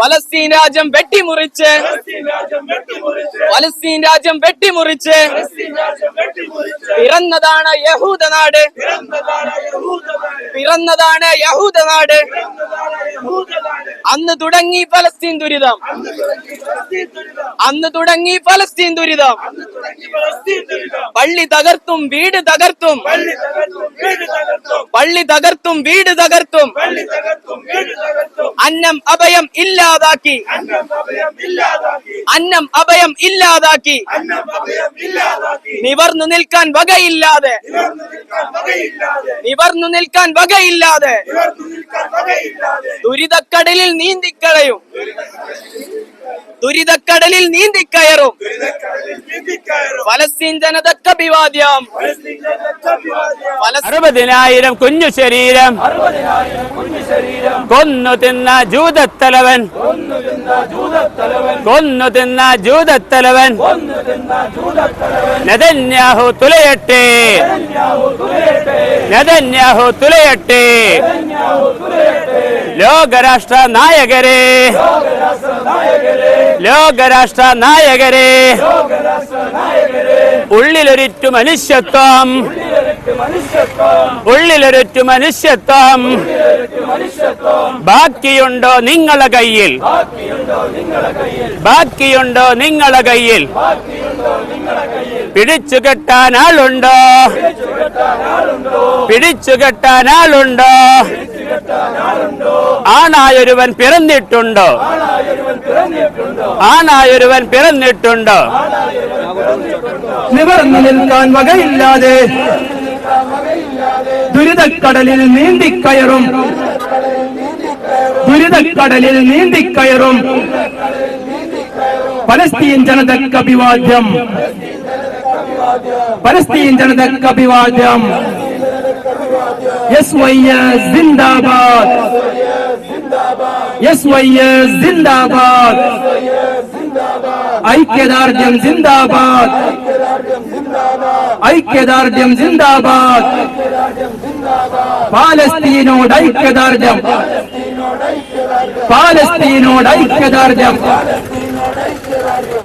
Palestine രാജ്യം വെട്ടിമുറിച്ച്. Palestine രാജ്യം വെട്ടിമുറിച്ച്. പിറന്നതാണ് യഹൂദ നാട്. പിറന്നതാണ് യഹൂദനാട് പിറന്നതാണ് യഹൂദ നാട്. യഹൂദനാട് അന്ന് തുടങ്ങി ഫലസ്തീൻ ദുരിതം. അന്ന് തുടങ്ങി ഫലസ്തീൻ ദുരിതം. പള്ളി തകർത്തും വീട് തകർത്തും. പള്ളി തകർത്തും വീട് തകർത്തും. അന്നം അഭയം ഇല്ലാതാക്കി. അന്നം അഭയം ഇല്ലാതാക്കി. നിവർന്നു നിൽക്കാൻ വകയില്ലാതെ. നിവർന്നു നിൽക്കാൻ വകയില്ലാതെ. ദുരിതക്കടലിൽ നീന്തിക്കളയും. ദുരിതക്കടലിൽ നീന്തിക്കയറും. ഫലസ്തീൻ ജനതക്ക് അഭിവാദ്യം. അറുപതിനായിരം കുഞ്ഞു ശരീരം. അറുപതിനായിരം കുഞ്ഞു ശരീരം. കൊന്നു തിന്ന ജൂതത്തലവൻ. കൊന്നു തിന്ന ജൂതത്തലവൻ. നദന്യാഹു തുലയട്ടെ. നദന്യാഹു തുലയട്ടെ. ലോകരാഷ്ട്ര നായകരെ ലോകരാഷ്ട്ര നായകരെ ഉള്ളിലൊരിറ്റു മനുഷ്യത്വം. ഉള്ളിലൊരിറ്റു മനുഷ്യത്വം. ബാക്കിയുണ്ടോ നിങ്ങളെ കയ്യിൽ? ബാക്കിയുണ്ടോ നിങ്ങളെ കയ്യിൽ? പിടിച്ചു കെട്ടാൻ ആളുണ്ടോ? പിടിച്ചു കെട്ടാൻ ആളുണ്ടോ? ആണായൊരുവൻ പിറന്നിട്ടുണ്ടോ? ആണായൊരുവൻ പിറന്നിട്ടുണ്ടോ? നിവർന്നു നിൽക്കാൻ വകയില്ലാതെ துரித கடலில் நீந்தி கயரும். துரித கடலில் நீந்தி கயரும். பலஸ்தீன் ஜனதக்கு அபிவாத்தியம். பலஸ்தீன் ஜனதக்கு அபிவாத்தியம். எஸ் ஒய்எஸ் ஜிந்தாபாத். எஸ் ஒய்எஸ் ஜிந்தாபாத். ஐக்கியதார்த்தியம் ஜிந்தாபாத். ഐക്യദാർഢ്യം ജിന്ദാബാദ് പാലസ്തീനോട് ഐക്യദാർഢ്യം. പാലസ്തീനോട് ഐക്യദാർഢ്യം.